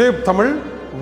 Tape Tamil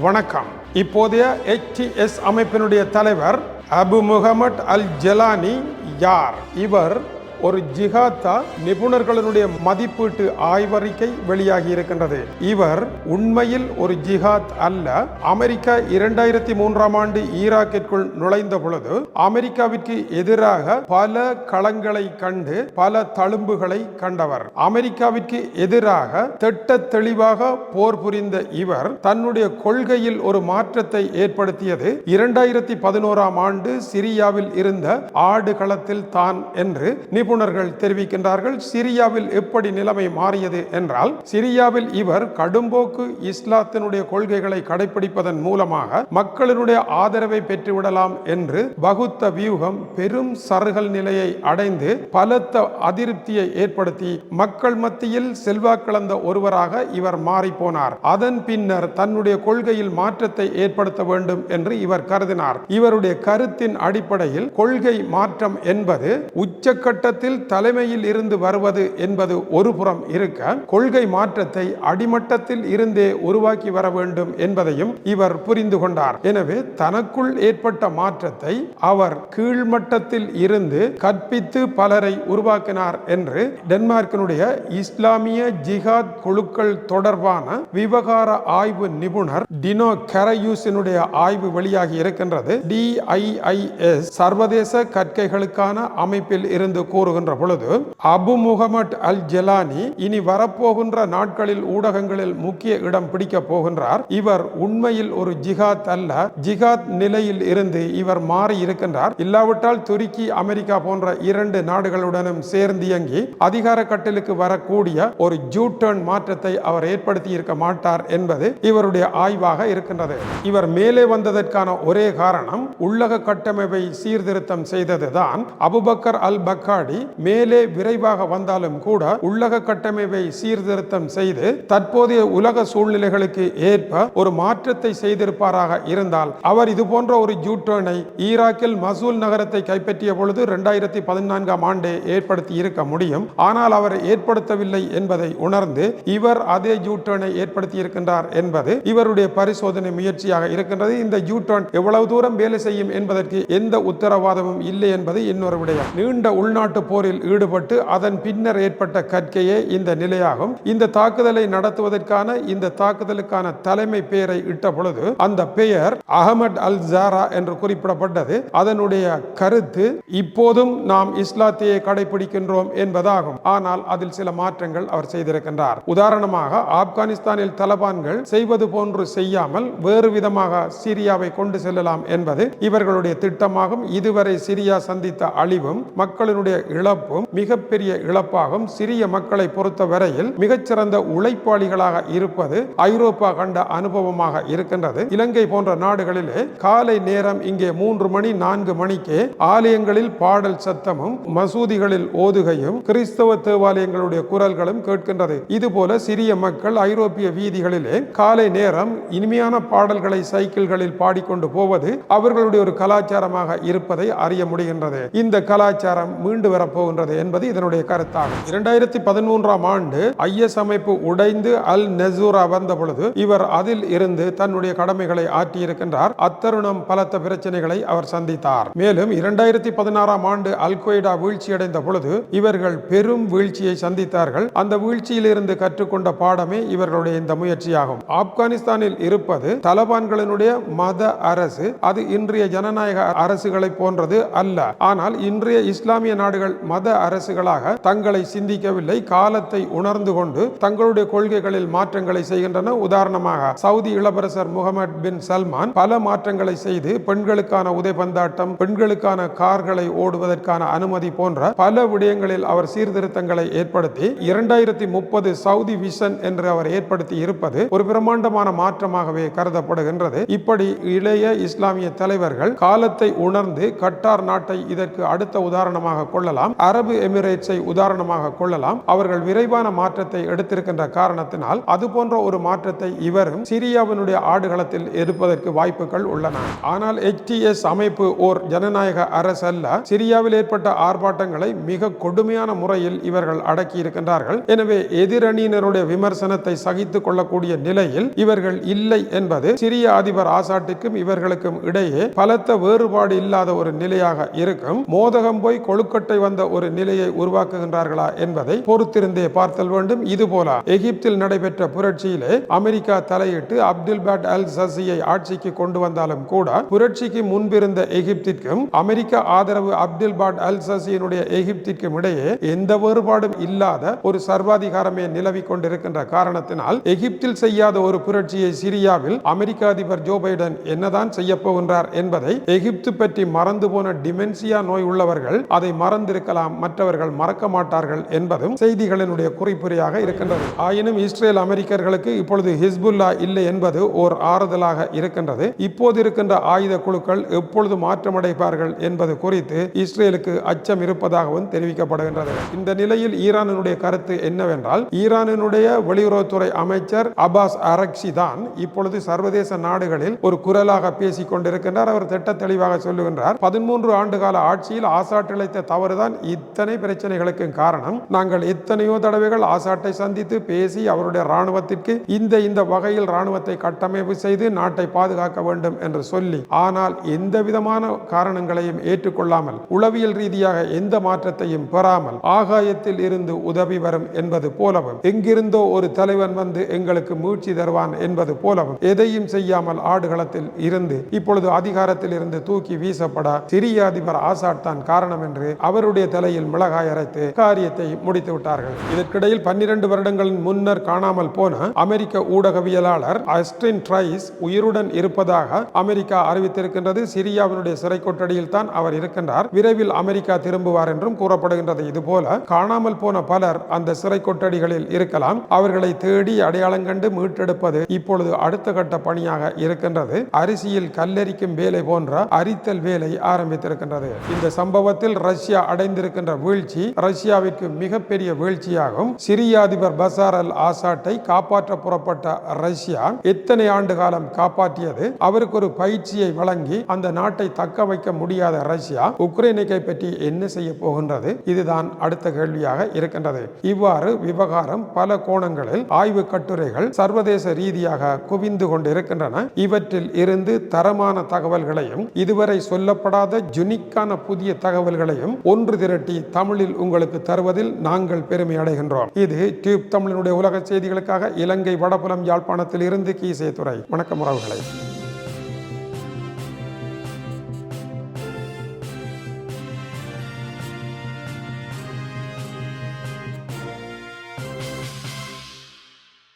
வணக்கம். இப்போதைய HTS அமைப்பினுடைய தலைவர் அபு முகமட் அல் ஜலானி யார்? இவர் ஒரு ஜிஹாத்தா நிபுணர்களுடைய மதிப்பீட்டு ஆய்வறிக்கை வெளியாகி இருக்கின்றது. இவர் உண்மையில் ஒரு ஜிஹாத் அல்ல. அமெரிக்கா இரண்டாயிரத்தி மூன்றாம் ஆண்டு ஈராக்கிற்குள் நுழைந்த பொழுது அமெரிக்காவிற்கு எதிராக பல களங்களை கண்டு பல தழும்புகளை கண்டவர். அமெரிக்காவிற்கு எதிராக திட்ட தெளிவாக போர் புரிந்த இவர் தன்னுடைய கொள்கையில் ஒரு மாற்றத்தை ஏற்படுத்தியது. இரண்டாயிரத்தி பதினோராம் ஆண்டு சிரியாவில் இருந்த ஆடு களத்தில் தான் என்று நிபுணர்கள் தெரிவிக்கின்றார்கள் சிரியாவில் எப்படி நிலைமை மாறியது என்றால் சிரியாவில் இவர் கடும்போக்கு இஸ்லாத்தினுடைய கொள்கைகளை கடைபிடிப்பதன் மூலமாக மக்களினுடைய ஆதரவை பெற்றுவிடலாம் என்று பகுத்த வியூகம் பெரும் சருகல் நிலையை அடைந்து பலத்த அதிருப்தியை ஏற்படுத்தி மக்கள் மத்தியில் செல்வாக்கிழந்த ஒருவராக இவர் மாறிப்போனார். அதன் பின்னர் தன்னுடைய கொள்கையில் மாற்றத்தை ஏற்படுத்த வேண்டும் என்று இவர் கருதினார். இவருடைய கருத்தின் அடிப்படையில் கொள்கை மாற்றம் என்பது உச்சக்கட்ட உச்சக்கட்டத்தில் தலைமையில் இருந்து வருவது என்பது ஒரு புறம் இருக்க கொள்கை மாற்றத்தை அடிமட்டத்தில் இருந்தே உருவாக்கி வர வேண்டும் என்பதையும் இவர் புரிந்து கொண்டார். எனவே தனக்குள் ஏற்பட்ட மாற்றத்தை அவர் கீழ்மட்டத்தில் இருந்து கற்பித்து பலரை உருவாக்கினார் என்று டென்மார்க்கினுடைய இஸ்லாமிய ஜிஹாத் குழுக்கள் தொடர்பான விவகார ஆய்வு நிபுணர் டினோ கரயூசினுடைய ஆய்வு வெளியாகி இருக்கின்றது. டிஐஐஎஸ் சர்வதேச கற்கைகளுக்கான அமைப்பில் இருந்து கூறும். கூறுகின்ற பொழுது அபு முகமட் அல் ஜெலானி இனி வரப்போகின்ற நாட்களில் ஊடகங்களில் முக்கிய இடம் பிடிக்க போகின்றார். இவர் உண்மையில் ஒரு ஜிகாத் அல்ல ஜிகாத் நிலையில் இருந்து இவர் மாறி இருக்கின்றார். இல்லாவிட்டால் துருக்கி அமெரிக்கா போன்ற இரண்டு நாடுகளுடனும் சேர்ந்து இயங்கி அதிகார கட்டலுக்கு வரக்கூடிய ஒரு ஜூட்டர்ன் மாற்றத்தை அவர் ஏற்படுத்தி இருக்க மாட்டார் என்பது இவருடைய ஆய்வாக இருக்கின்றது. இவர் மேலே வந்ததற்கான ஒரே காரணம் உள்ளக கட்டமைப்பை சீர்திருத்தம் செய்ததுதான் அபுபக்கர் அல் பக்காடி மேலே விரைவாக வந்தாலும் கூட உள்ளக கட்டமைப்பை சீர்திருத்தம் செய்து தற்போதைய உலக சூழ்நிலைகளுக்கு ஏற்ப ஒரு மாற்றத்தை செய்திருப்பாராக இருந்தால் அவர் இது போன்ற ஒரு ஜூட்டர்னை ஈராக்கில் மசூல் நகரத்தை கைப்பற்றிய பொழுது இரண்டாயிரத்தி பதினான்காம் ஆண்டே ஏற்படுத்தி இருக்க முடியும். ஆனால் அவர் ஏற்படுத்தவில்லை என்பதை உணர்ந்து இவர் அதே ஜூட்டர்னை ஏற்படுத்தி இருக்கின்றார் என்பது இவருடைய பரிசோதனை முயற்சியாக இருக்கின்றது. இந்த ஜூட்டர்ன் எவ்வளவு தூரம் வேலை செய்யும் என்பதற்கு எந்த உத்தரவாதமும் இல்லை என்பது இன்னொரு விடயம். நீண்ட உள்நாட்டு போரில் ஈடுபட்டு அதன் பின்னர் ஏற்பட்ட கற்கையே இந்த நிலையாகும். இந்த தாக்குதலை நடத்துவதற்கான இந்த தாக்குதலுக்கான தலைமை பெயரை இட்ட பொழுது அந்த பெயர் அகமட் அல் ஜாரா என்று குறிப்பிடப்பட்டது. அதனுடைய கருத்து இப்போதும் நாம் இஸ்லாத்தையே கடைபிடிக்கின்றோம் என்பதாகும். ஆனால் அதில் சில மாற்றங்கள் அவர் செய்திருக்கின்றார். உதாரணமாக ஆப்கானிஸ்தானில் தலபான்கள் செய்வது போன்று செய்யாமல் வேறு விதமாக சிரியாவை கொண்டு செல்லலாம் என்பது இவர்களுடைய திட்டமாகும். இதுவரை சிரியா சந்தித்த அழிவும் மக்களினுடைய இழப்பும் மிகப்பெரிய இழப்பாகும். சிறிய மக்களை பொறுத்த வரையில் மிகச்சிறந்த உழைப்பாளிகளாக இருப்பது ஐரோப்பா கண்ட அனுபவமாக இருக்கின்றது. இலங்கை போன்ற நாடுகளிலே காலை நேரம் இங்கே மூன்று மணி நான்கு மணிக்கே ஆலயங்களில் பாடல் சத்தமும் மசூதிகளில் ஓதுகையும் கிறிஸ்தவ தேவாலயங்களுடைய குரல்களும் கேட்கின்றது. இதுபோல சிறிய மக்கள் ஐரோப்பிய வீதிகளிலே காலை நேரம் இனிமையான பாடல்களை சைக்கிள்களில் பாடிக்கொண்டு போவது அவர்களுடைய ஒரு கலாச்சாரமாக இருப்பதை அறிய முடிகின்றது. இந்த கலாச்சாரம் மீண்டு வரப்போகின்றது என்பது இதனுடைய கருத்தாகும் இரண்டாயிரத்தி பதிமூன்றாம் ஆண்டு ஐஎஸ் அமைப்பு உடைந்து அல் நெசூரா வந்த பொழுது இவர் அதில் இருந்து தன்னுடைய கடமைகளை ஆற்றியிருக்கின்றார். அத்தருணம் பலத்த பிரச்சனைகளை அவர் சந்தித்தார். மேலும் இரண்டாயிரத்தி பதினாறாம் ஆண்டு அல் கொய்டா வீழ்ச்சியடைந்த பொழுது இவர்கள் பெரும் வீழ்ச்சியை சந்தித்தார்கள். அந்த வீழ்ச்சியிலிருந்து கற்றுக்கொண்ட பாடமே இவர்களுடைய இந்த முயற்சியாகும். ஆப்கானிஸ்தானில் இருப்பது தலபான்களினுடைய மத அரசு. அது இன்றைய ஜனநாயக அரசுகளை போன்றது அல்ல. ஆனால் இன்றைய இஸ்லாமிய நாடுகள் மத அரசுகளாக தங்களை சிந்திக்கவில்லை காலத்தை உணர்ந்து கொண்டு தங்களுடைய கொள்கைகளில் மாற்றங்களை செய்கின்றன. உதாரணமாக சவுதி இளவரசர் முகமது பின் சல்மான் பல மாற்றங்களை செய்து பெண்களுக்கான உதைபந்தாட்டம் பெண்களுக்கான கார்களை ஓடுவதற்கான அனுமதி போன்ற பல விடயங்களில் அவர் சீர்திருத்தங்களை ஏற்படுத்தி இரண்டாயிரத்தி முப்பது சவுதி விஷன் என்று அவர் ஏற்படுத்தி இருப்பது ஒரு பிரம்மாண்டமான மாற்றமாகவே கருதப்படுகின்றது. இப்படி இளைய இஸ்லாமிய தலைவர்கள் காலத்தை உணர்ந்து கட்டார் நாட்டை இதற்கு அடுத்த உதாரணமாக கொள்ளலாம். கொள்ளலாம். அரபு எமிரேட்ஸை உதாரணமாக கொள்ளலாம். அவர்கள் விரைவான மாற்றத்தை எடுத்திருக்கின்ற காரணத்தினால் அது போன்ற ஒரு மாற்றத்தை இவரும் சிரியாவினுடைய ஆடுகளத்தில் எடுப்பதற்கு வாய்ப்புகள் உள்ளன. ஆனால் எச்டிஎஸ் அமைப்பு ஓர் ஜனநாயக அரசு அல்ல சிரியாவில் ஏற்பட்ட ஆர்ப்பாட்டங்களை மிக கொடுமையான முறையில் இவர்கள் அடக்கி இருக்கின்றார்கள் எனவே எதிரணியினருடைய விமர்சனத்தை சகித்துக் கொள்ளக்கூடிய நிலையில் இவர்கள் இல்லை என்பது சிரிய அதிபர் ஆசாட்டுக்கும் இவர்களுக்கும் இடையே பலத்த வேறுபாடு இல்லாத ஒரு நிலையாக இருக்கும். மோதகம் போய் கொழுக்கட்டை வந்த ஒரு நிலையை உருவாக்குகின்றார்களா என்பதை பொறுத்திருந்தே பார்த்தல் வேண்டும். இதுபோல எகிப்தில் நடைபெற்ற புரட்சியிலே அமெரிக்கா தலையிட்டு அப்துல் பேட் அல் சசியை ஆட்சிக்கு கொண்டு வந்தாலும் கூட புரட்சிக்கு முன்பிருந்த எகிப்திற்கும் அமெரிக்க ஆதரவு அப்துல் பாட் அல் சசியினுடைய எகிப்திற்கும் இடையே எந்த வேறுபாடும் இல்லாத ஒரு சர்வாதிகாரமே நிலவி கொண்டிருக்கின்ற காரணத்தினால் எகிப்தில் செய்யாத ஒரு புரட்சியை சிரியாவில் அமெரிக்க அதிபர் ஜோ பைடன் என்னதான் செய்ய போகின்றார் என்பதை எகிப்து பற்றி மறந்து போன டிமென்சியா நோய் உள்ளவர்கள் அதை இருக்கலாம் மற்றவர்கள் மறக்க மாட்டார்கள் என்பதும் செய்திகளினுடைய குறிப்புரையாக இருக்கின்றது. ஆயினும் இஸ்ரேல் அமெரிக்கர்களுக்கு இப்பொழுது ஹிஸ்புல்லா இல்லை என்பது ஓர் ஆறுதலாக இருக்கின்றது. இப்போது இருக்கின்ற ஆயுத குழுக்கள் எப்பொழுது மாற்றமடைப்பார்கள் என்பது குறித்து இஸ்ரேலுக்கு அச்சம் இருப்பதாகவும் தெரிவிக்கப்படுகின்றது. இந்த நிலையில் ஈரானினுடைய கருத்து என்னவென்றால் ஈரானினுடைய வெளியுறவுத்துறை அமைச்சர் அபாஸ் அரக்ஷி தான் இப்பொழுது சர்வதேச நாடுகளில் ஒரு குரலாக பேசிக் கொண்டிருக்கின்றார் அவர் திட்ட தெளிவாக சொல்லுகின்றார் பதிமூன்று ஆண்டுகால ஆட்சியில் ஆசாட்டிழைத்த தவறுதான் தான் இத்தனை பிரச்சனைகளுக்கு காரணம். நாங்கள் எத்தனையோ தடவைகள் ஆசாட்டை சந்தித்து பேசி அவருடைய ராணுவத்திற்கு இந்த இந்த வகையில் ராணுவத்தை கட்டமைப்பு செய்து நாட்டை பாதுகாக்க வேண்டும் என்று சொல்லி ஆனால் எந்த விதமான காரணங்களையும் ஏற்றுக்கொள்ளாமல் உளவியல் ரீதியாக எந்த மாற்றத்தையும் பெறாமல் ஆகாயத்தில் இருந்து உதவி வரும் என்பது போலவும் எங்கிருந்தோ ஒரு தலைவன் வந்து எங்களுக்கு மூழ்ச்சி தருவான் என்பது போலவும் எதையும் செய்யாமல் ஆடுகளத்தில் இருந்து இப்பொழுது அதிகாரத்தில் இருந்து தூக்கி வீசப்பட சிரிய அதிபர் ஆசாட் தான் காரணம் என்று அவருடைய அவருடைய தலையில் மிளகாய் அரைத்து காரியத்தை முடித்து விட்டார்கள். இதற்கிடையில் பன்னிரண்டு வருடங்களின் முன்னர் காணாமல் போன அமெரிக்க ஊடகவியலாளர் அஸ்டின் ட்ரைஸ் உயிருடன் இருப்பதாக அமெரிக்கா அறிவித்திருக்கின்றது. சிரியாவினுடைய சிறை கொட்டடியில் தான் அவர் இருக்கின்றார். விரைவில் அமெரிக்கா திரும்புவார் என்றும் கூறப்படுகின்றது. இதுபோல காணாமல் போன பலர் அந்த சிறை கொட்டடிகளில் இருக்கலாம். அவர்களை தேடி அடையாளம் கண்டு மீட்டெடுப்பது இப்பொழுது அடுத்த கட்ட பணியாக இருக்கின்றது. அரிசியில் கல்லெரிக்கும் வேலை போன்ற அரித்தல் வேலை ஆரம்பித்திருக்கின்றது. இந்த சம்பவத்தில் ரஷ்யா அடை அடைந்திருக்கின்ற வீழ்ச்சி ரஷ்யாவிற்கு மிகப்பெரிய வீழ்ச்சியாகும். சிரிய அதிபர் பசார் அல் ஆசாட்டை காப்பாற்ற புறப்பட்ட ரஷ்யா எத்தனை ஆண்டு காலம் காப்பாற்றியது? அவருக்கு ஒரு பயிற்சியை வழங்கி அந்த நாட்டை தக்க வைக்க முடியாத ரஷ்யா உக்ரைனை கைப்பற்றி என்ன செய்ய போகின்றது? இதுதான் அடுத்த கேள்வியாக இருக்கின்றது. இவ்வாறு விவகாரம் பல கோணங்களில் ஆய்வு கட்டுரைகள் சர்வதேச ரீதியாக குவிந்து கொண்டிருக்கின்றன. இவற்றில் இருந்து தரமான தகவல்களையும் இதுவரை சொல்லப்படாத ஜுனிக்கான புதிய தகவல்களையும் ஒன்று திரட்டி தமிழில் உங்களுக்கு தருவதில் நாங்கள் பெருமை அடைகின்றோம். இது டியூப் தமிழினுடைய உலக செய்திகளுக்காக இலங்கை வடபுலம் யாழ்ப்பாணத்தில் இருந்து கீசே துறை வணக்கம் உறவுகளை.